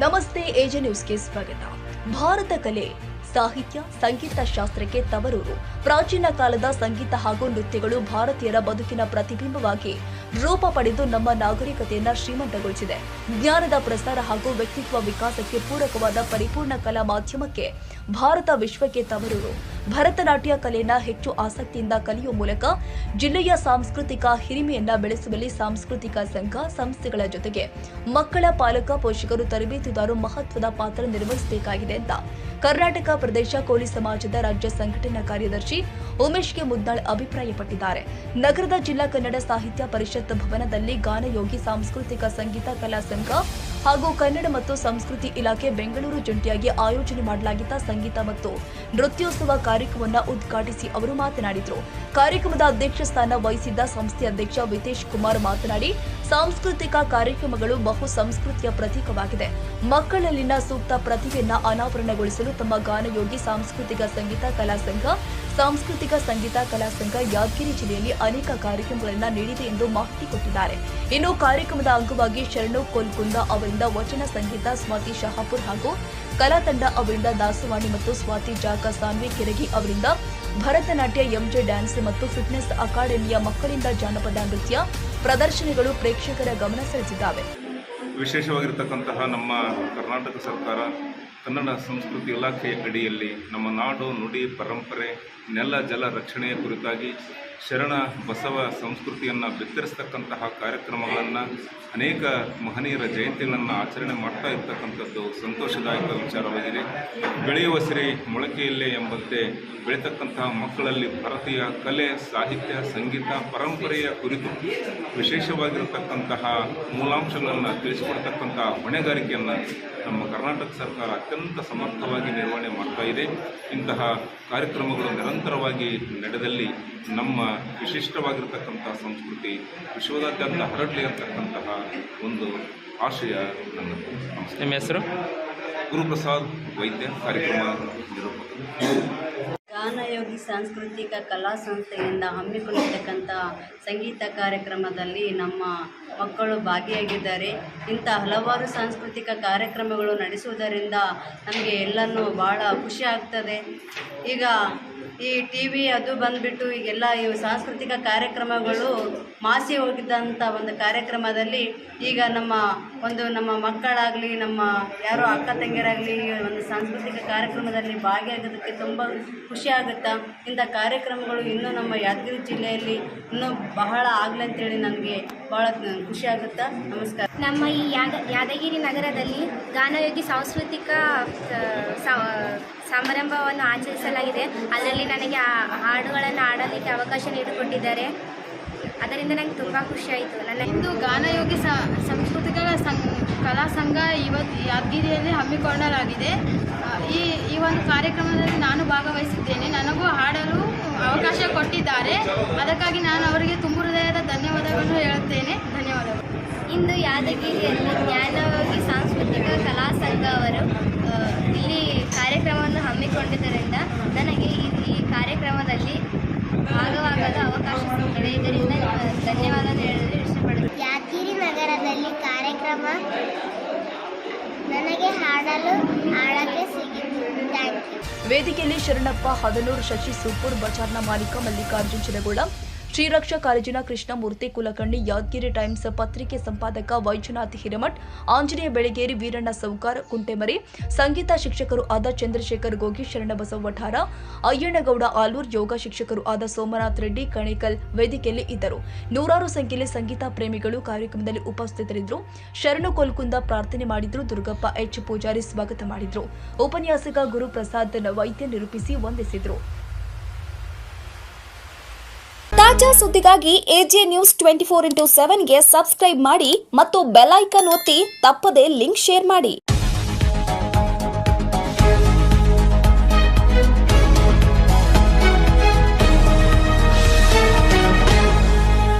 ನಮಸ್ತೆ ಏಜೆ ನ್ಯೂಸ್ಗೆ ಸ್ವಾಗತ. ಭಾರತ ಕಲೆ, ಸಾಹಿತ್ಯ, ಸಂಗೀತ ಶಾಸ್ತ್ರಕ್ಕೆ ತವರೂರು. ಪ್ರಾಚೀನ ಕಾಲದ ಸಂಗೀತ ಹಾಗೂ ನೃತ್ಯಗಳು ಭಾರತೀಯರ ಬದುಕಿನ ಪ್ರತಿಬಿಂಬವಾಗಿ ರೂಪ ಪಡೆದು ನಮ್ಮ ನಾಗರಿಕತೆಯನ್ನು ಶ್ರೀಮಂತಗೊಳಿಸಿದೆ. ಜ್ಞಾನದ ಪ್ರಸಾರ ಹಾಗೂ ವ್ಯಕ್ತಿತ್ವ ವಿಕಾಸಕ್ಕೆ ಪೂರಕವಾದ ಪರಿಪೂರ್ಣ ಕಲಾ ಮಾಧ್ಯಮಕ್ಕೆ ಭಾರತ ವಿಶ್ವಕ್ಕೆ ತವರೂರು. ಭರತನಾಟ್ಯ ಕಲೆಯನ್ನ ಹೆಚ್ಚು ಆಸಕ್ತಿಯಿಂದ ಕಲಿಯುವ ಮೂಲಕ ಜಿಲ್ಲೆಯ ಸಾಂಸ್ಕೃತಿಕ ಹಿರಿಮೆಯನ್ನ ಬೆಳೆಸುವಲ್ಲಿ ಸಾಂಸ್ಕೃತಿಕ ಸಂಘ ಸಂಸ್ಥೆಗಳ ಜೊತೆಗೆ ಮಕ್ಕಳ ಪಾಲಕ ಪೋಷಕರು ತರಬೇತುದಾರರು ಮಹತ್ವದ ಪಾತ್ರ ನಿರ್ವಹಿಸಬೇಕಾಗಿದೆ ಅಂತ ಕರ್ನಾಟಕ ಪ್ರದೇಶ ಕೋಲಿ ಸಮಾಜದ ರಾಜ್ಯ ಸಂಘಟನಾ ಕಾರ್ಯದರ್ಶಿ ಉಮೇಶ್ ಕೆ ಮುದ್ದಾಳ್ ಅಭಿಪ್ರಾಯಪಟ್ಟಿದ್ದಾರೆ. ನಗರದ ಜಿಲ್ಲಾ ಕನ್ನಡ ಸಾಹಿತ್ಯ ಪರಿಷತ್ ಭವನದಲ್ಲಿ ಗಾನಯೋಗಿ ಸಾಂಸ್ಕೃತಿಕ ಸಂಗೀತ ಕಲಾ ಸಂಘ ಹಾಗೂ ಕನ್ನಡ ಮತ್ತು ಸಂಸ್ಕೃತಿ ಇಲಾಖೆ ಬೆಂಗಳೂರು ಜಂಟಿಯಾಗಿ ಆಯೋಜನೆ ಮಾಡಲಾಗಿದ್ದ ಸಂಗೀತ ಮತ್ತು ನೃತ್ಯೋತ್ಸವ ಕಾರ್ಯಕ್ರಮವನ್ನು ಉದ್ಘಾಟಿಸಿ ಅವರು ಮಾತನಾಡಿದರು. ಕಾರ್ಯಕ್ರಮದ ಅಧ್ಯಕ್ಷ ಸ್ಥಾನ ವಹಿಸಿದ್ದ ಸಂಸ್ಥೆ ಅಧ್ಯಕ್ಷ ವಿತೇಶ್ ಕುಮಾರ್ ಮಾತನಾಡಿ, ಸಾಂಸ್ಕೃತಿಕ ಕಾರ್ಯಕ್ರಮಗಳು ಬಹು ಸಂಸ್ಕೃತಿಯ ಪ್ರತೀಕವಾಗಿದೆ. ಮಕ್ಕಳಲ್ಲಿನ ಸೂಕ್ತ ಪ್ರತಿಭೆಯನ್ನ ಅನಾವರಣಗೊಳಿಸಲು ತಮ್ಮ ಗಾನಯೋಗಿ, ಸಾಂಸ್ಕೃತಿಕ ಸಂಗೀತ, ಕಲಾ ಸಂಘ ಸಾಂಸ್ಕೃತಿಕ ಸಂಗೀತ ಕಲಾ ಸಂಘ ಯಾದಗಿರಿ ಜಿಲ್ಲೆಯಲ್ಲಿ ಅನೇಕ ಕಾರ್ಯಕ್ರಮಗಳನ್ನು ನೀಡಿದೆ ಎಂದು ಮಾಹಿತಿ ಕೊಟ್ಟಿದ್ದಾರೆ. ಇನ್ನು ಕಾರ್ಯಕ್ರಮದ ಅಂಗವಾಗಿ ಶರಣು ಕೋಲ್ಕುಂದ ಅವರಿಂದ ವಚನ ಸಂಗೀತ ಸ್ವಾತಿ ಶಹಾಪುರ್ ಹಾಗೂ ಕಲಾ ತಂಡ ಅವರಿಂದ ದಾಸವಾಣಿ ಮತ್ತು ಸ್ವಾತಿ ಜಾಕ ಸಾನ್ವಿ ಕೆರಗಿ ಅವರಿಂದ ಭರತನಾಟ್ಯ, ಎಂಜೆ ಡ್ಯಾನ್ಸ್ ಮತ್ತು ಫಿಟ್ನೆಸ್ ಅಕಾಡೆಮಿಯ ಮಕ್ಕಳಿಂದ ಜಾನಪದ ನೃತ್ಯ ಪ್ರದರ್ಶನಗಳು ಪ್ರೇಕ್ಷಕರ ಗಮನ ಸೆಳೆದಿದ್ದಾವೆ ವಿಶೇಷವಾಗಿರತಕ್ಕಂತಹ ನಮ್ಮ ಕರ್ನಾಟಕ ಸರ್ಕಾರ ಕನ್ನಡ ಸಂಸ್ಕೃತಿ ಇಲಾಖೆಯ ಅಡಿಯಲ್ಲಿ ನಮ್ಮ ನಾಡು ನುಡಿ ಪರಂಪರೆ ನೆಲ ಜಲ ರಕ್ಷಣೆಯ ಕುರಿತಾಗಿ ಶರಣ ಬಸವ ಸಂಸ್ಕೃತಿಯನ್ನು ಬಿತ್ತರಿಸ್ತಕ್ಕಂತಹ ಕಾರ್ಯಕ್ರಮಗಳನ್ನು ಅನೇಕ ಮಹನೀಯರ ಜಯಂತಿಗಳನ್ನು ಆಚರಣೆ ಮಾಡ್ತಾ ಇರ್ತಕ್ಕಂಥದ್ದು ಸಂತೋಷದಾಯಕ ವಿಚಾರವಾಗಿದೆ. ಬೆಳೆಯುವ ಸಿರಿ ಮೊಳಕೆಯಲ್ಲೇ ಎಂಬಂತೆ ಬೆಳೀತಕ್ಕಂತಹ ಮಕ್ಕಳಲ್ಲಿ ಭಾರತೀಯ ಕಲೆ, ಸಾಹಿತ್ಯ, ಸಂಗೀತ, ಪರಂಪರೆಯ ಕುರಿತು ವಿಶೇಷವಾಗಿರತಕ್ಕಂತಹ ಮೂಲಾಂಶಗಳನ್ನು ತಿಳಿಸಿಕೊಡ್ತಕ್ಕಂತಹ ಹೊಣೆಗಾರಿಕೆಯನ್ನು ನಮ್ಮ ಕರ್ನಾಟಕ ಸರ್ಕಾರ ಅತ್ಯಂತ ಸಮರ್ಥವಾಗಿ ನಿರ್ವಹಣೆ ಮಾಡ್ತಾ ಇದೆ. ಇಂತಹ ಕಾರ್ಯಕ್ರಮಗಳು ನಿರಂತರವಾಗಿ ನಡೆದಲ್ಲಿ ನಮ್ಮ ವಿಶಿಷ್ಟವಾಗಿರ್ತಕ್ಕಂಥ ಸಂಸ್ಕೃತಿ ವಿಶ್ವದಾದ್ಯಂತ ಹರಡಲಿ ಅಂತಕ್ಕಂತಹ ಒಂದು ಆಶಯ ನನ್ನ ನಿಮ್ಮ ಹೆಸರು? ಗುರುಪ್ರಸಾದ್ ವೈದ್ಯ ಕಾರ್ಯಕ್ರಮ ನಿರೂಪಕ ಗಾನಯೋಗಿ ಸಾಂಸ್ಕೃತಿಕ ಕಲಾ ಸಂಸ್ಥೆಯಿಂದ ಹಮ್ಮಿಕೊಂಡಿರ್ತಕ್ಕಂಥ ಸಂಗೀತ ಕಾರ್ಯಕ್ರಮದಲ್ಲಿ ನಮ್ಮ ಮಕ್ಕಳು ಭಾಗಿಯಾಗಿದ್ದಾರೆ. ಇಂಥ ಹಲವಾರು ಸಾಂಸ್ಕೃತಿಕ ಕಾರ್ಯಕ್ರಮಗಳು ನಡೆಸುವುದರಿಂದ ನಮಗೆ ಎಲ್ಲನೂ ಭಾಳ ಖುಷಿ ಆಗ್ತದೆ. ಈಗ ಈ ಟಿ ವಿ ಅದು ಬಂದುಬಿಟ್ಟು ಈಗೆಲ್ಲ ಇವು ಸಾಂಸ್ಕೃತಿಕ ಕಾರ್ಯಕ್ರಮಗಳು ಮಾಸಿ ಹೋಗಿದ್ದಂಥ ಒಂದು ಕಾರ್ಯಕ್ರಮದಲ್ಲಿ ಈಗ ನಮ್ಮ ಒಂದು ನಮ್ಮ ಮಕ್ಕಳಾಗಲಿ, ನಮ್ಮ ಯಾರೋ ಅಕ್ಕ ತಂಗಿಯರಾಗಲಿ ಒಂದು ಸಾಂಸ್ಕೃತಿಕ ಕಾರ್ಯಕ್ರಮದಲ್ಲಿ ಭಾಗಿಯಾಗೋದಕ್ಕೆ ತುಂಬ ಖುಷಿ ಆಗುತ್ತಾ? ಇಂಥ ಕಾರ್ಯಕ್ರಮಗಳು ಇನ್ನೂ ನಮ್ಮ ಯಾದಗಿರಿ ಜಿಲ್ಲೆಯಲ್ಲಿ ಇನ್ನೂ ಬಹಳ ಆಗಲಿ ಅಂತೇಳಿ ನನಗೆ ಭಾಳ ಖುಷಿ ಆಗುತ್ತಾ? ನಮಸ್ಕಾರ. ನಮ್ಮ ಈ ಯಾದ, ಯಾದಗಿರಿ ನಗರದಲ್ಲಿ ಗಾನಯೋಗಿ ಸಾಂಸ್ಕೃತಿಕ ಸಮಾರಂಭವನ್ನು ಆಚರಿಸಲಾಗಿದೆ. ಅದರಲ್ಲಿ ನನಗೆ ಆ ಹಾಡುಗಳನ್ನು ಹಾಡಲಿಕ್ಕೆ ಅವಕಾಶ ನೀಡಿಕೊಟ್ಟಿದ್ದಾರೆ. ಅದರಿಂದ ನನಗೆ ತುಂಬ ಖುಷಿಯಾಯಿತು ನನ್ನ ಇಂದು ಗಾನಯೋಗಿ ಸ ಸಾಂಸ್ಕೃತಿಕ ಸಂ ಕಲಾ ಸಂಘ ಇವತ್ತು ಯಾದಗಿರಿಯಲ್ಲಿ ಹಮ್ಮಿಕೊಳ್ಳಲಾಗಿದೆ. ಈ ಈ ಒಂದು ಕಾರ್ಯಕ್ರಮದಲ್ಲಿ ನಾನು ಭಾಗವಹಿಸಿದ್ದೇನೆ. ನನಗೂ ಹಾಡಲು ಅವಕಾಶ ಕೊಟ್ಟಿದ್ದಾರೆ. ಅದಕ್ಕಾಗಿ ನಾನು ಅವರಿಗೆ ತುಂಬ ಹೃದಯದ ಧನ್ಯವಾದಗಳನ್ನು ಹೇಳುತ್ತೇನೆ. ಧನ್ಯವಾದಗಳು. ಇಂದು ಯಾದಗಿರಿಯಲ್ಲಿ ಜ್ಞಾನವಾಗಿ ಸಾಂಸ್ಕೃತಿಕ ಕಲಾ ಸಂಘ ಅವರು ಆ, ಇಲ್ಲಿ ಕಾರ್ಯಕ್ರಮವನ್ನು ಹಮ್ಮಿಕೊಂಡಿದ್ದರಿಂದ ನನಗೆ ಈ ಕಾರ್ಯಕ್ರಮದಲ್ಲಿ ಭಾಗವಾಗಲು ಅವಕಾಶ ಸಿಕ್ಕಿದೆ. ಇದರಿಂದ ಧನ್ಯವಾದ ಹೇಳಲು ಇಷ್ಟಪಡುತ್ತೇನೆ. ಯಾದಗಿರಿ ನಗರದಲ್ಲಿ ಕಾರ್ಯಕ್ರಮ ನನಗೆ ಹಾಡಲು ಹಾಡಕ್ಕೆ ವೇದಿಕೆಯಲ್ಲಿ ಶರಣಪ್ಪ ಹದನೂರು ಶಶಿ ಸೂಪೂರ್ ಬಜಾರ್ನ ಮಾಲೀಕ ಮಲ್ಲಿಕಾರ್ಜುನ್ ಚಿರಗೋಳ ಶ್ರೀರಕ್ಷಾ ಕಾಲೇಜಿನ ಕೃಷ್ಣಮೂರ್ತಿ ಕುಲಕರ್ಣಿ ಯಾದಗಿರಿ ಟೈಮ್ಸ್ ಪತ್ರಿಕೆ ಸಂಪಾದಕ ವೈಜನಾಥ್ ಹಿರೇಮಠ್, ಆಂಜನೇಯ ಬೆಳಗೇರಿ ವೀರಣ್ಣ ಸೌಕಾರ್ ಕುಂಟೆಮರಿ, ಸಂಗೀತ ಶಿಕ್ಷಕರು ಆದ ಚಂದ್ರಶೇಖರ್ ಗೋಗಿ, ಶರಣಬಸವ ವಠಾರ, ಅಯ್ಯಣ್ಣಗೌಡ ಆಲೂರ್, ಯೋಗ ಶಿಕ್ಷಕರು ಆದ ಸೋಮನಾಥ್ ರೆಡ್ಡಿ, ಕಣಿಕಲ್ ವೇದಿಕೆಯಲ್ಲಿ ಇದ್ದರು. ನೂರಾರು ಸಂಖ್ಯೆಯಲ್ಲಿ ಸಂಗೀತ ಪ್ರೇಮಿಗಳು ಕಾರ್ಯಕ್ರಮದಲ್ಲಿ ಉಪಸ್ಥಿತರಿದ್ದರು. ಶರಣು ಕೊಲ್ಕುಂದ ಪ್ರಾರ್ಥನೆ ಮಾಡಿದ್ರು. ದುರ್ಗಪ್ಪ ಎಚ್. ಪೂಜಾರಿ ಸ್ವಾಗತ ಮಾಡಿದ್ರು. ಉಪನ್ಯಾಸಕ ಗುರುಪ್ರಸಾದ್ ವೈದ್ಯ ನಿರೂಪಿಸಿ ವಂದಿಸಿದ್ರು. ತಾಜಾ ಸುದ್ದಿಗಾಗಿ AJ news twenty four into ಸೆವೆನ್ಗೆ subscribe ಮಾಡಿ ಮತ್ತು ಬೆಲ್ ಐಕನ್ ಒತ್ತಿ ತಪ್ಪದೇ ಲಿಂಕ್ ಶೇರ್ ಮಾಡಿ.